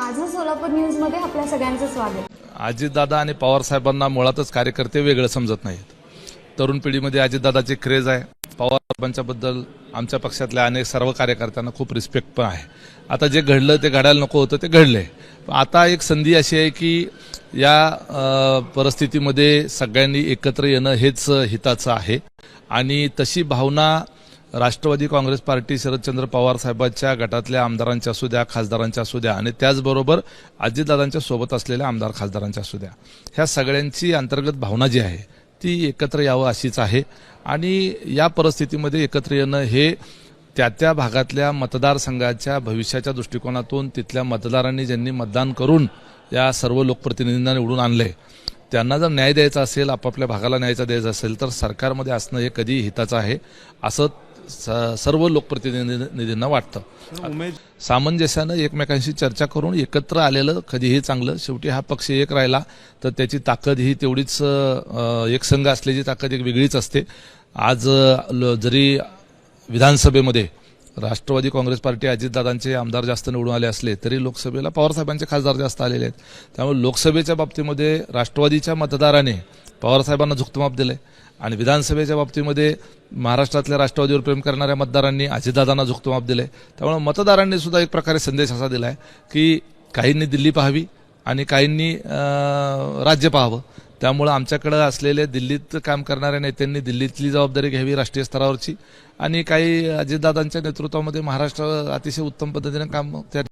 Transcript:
सोलापूर न्यूजमध्ये आपल्या सगळ्यांचं स्वागत. अजितदादा आणि पवार साहेबांना मुळातच कार्यकर्ते वेगळं समजत नाहीत. तरुण पिढीमध्ये अजितदादाची क्रेज आहे. पवार साहेबांच्या बद्दल आमच्या पक्षातल्या अनेक सर्व कार्यकर्त्यांना खूप रिस्पेक्ट पण आहे. आता जे घडलं ते घडायला नको होतं ते घडलंय. आता एक संधी अशी आहे की या परिस्थितीमध्ये सगळ्यांनी एकत्र येणं हेच हिताचं आहे. आणि तशी भावना राष्ट्रवादी काँग्रेस पार्टी शरदचंद्र पवार साहेबांच्या गटातल्या आमदारांच्या असू द्या खासदारांच्या असू द्या आणि त्याचबरोबर अजितदादांच्या सोबत असलेल्या आमदार खासदारांच्या असू द्या. ह्या सगळ्यांची अंतर्गत भावना जी आहे ती एकत्र यावं अशीच आहे. आणि या परिस्थितीमध्ये एकत्र येणं हे त्या त्या भागातल्या मतदारसंघाच्या भविष्याच्या दृष्टिकोनातून तिथल्या मतदारांनी ज्यांनी मतदान करून या सर्व लोकप्रतिनिधींना निवडून आणलंय त्यांना जर न्याय द्यायचा असेल आपापल्या भागाला न्यायचा द्यायचा असेल तर सरकारमध्ये असणं हे कधी हिताचं आहे. असं सर्व लोकप्रतिनिधींना वाटतं. सामंजस्यानं एकमेकांशी चर्चा करून एकत्र आलेलं कधीही चांगलं. शेवटी हा पक्ष एक राहिला तर त्याची ताकद ही तेवढीच अं, एकसंघ असल्याची ताकद एक वेगळीच असते. आज जरी विधानसभेमध्ये राष्ट्रवादी काँग्रेस पार्टी अजितदादांचे आमदार जास्त निवडून आले असले तरी लोकसभेला पवारसाहेबांचे खासदार जास्त आलेले आहेत. त्यामुळे लोकसभेच्या बाबतीमध्ये राष्ट्रवादीच्या मतदाराने पवारसाहेबांना झुकतमाप दिलंय. आणि विधानसभेच्या बाबतीमध्ये महाराष्ट्रातल्या राष्ट्रवादीवर प्रेम करणाऱ्या मतदारांनी अजितदादांना झुकतमाप आहे त्यामुळे मतदारांनी सुद्धा एक प्रकारे संदेश असा दिला आहे की काहींनी दिल्ली पाहावी आणि काहींनी राज्य पाहावं. त्यामुळं आमच्याकडं असलेले दिल्लीत काम करणाऱ्या नेत्यांनी दिल्लीतली जबाबदारी घ्यावी राष्ट्रीय स्तरावरची. आणि काही अजितदादांच्या नेतृत्वामध्ये महाराष्ट्र अतिशय उत्तम पद्धतीने काम त्या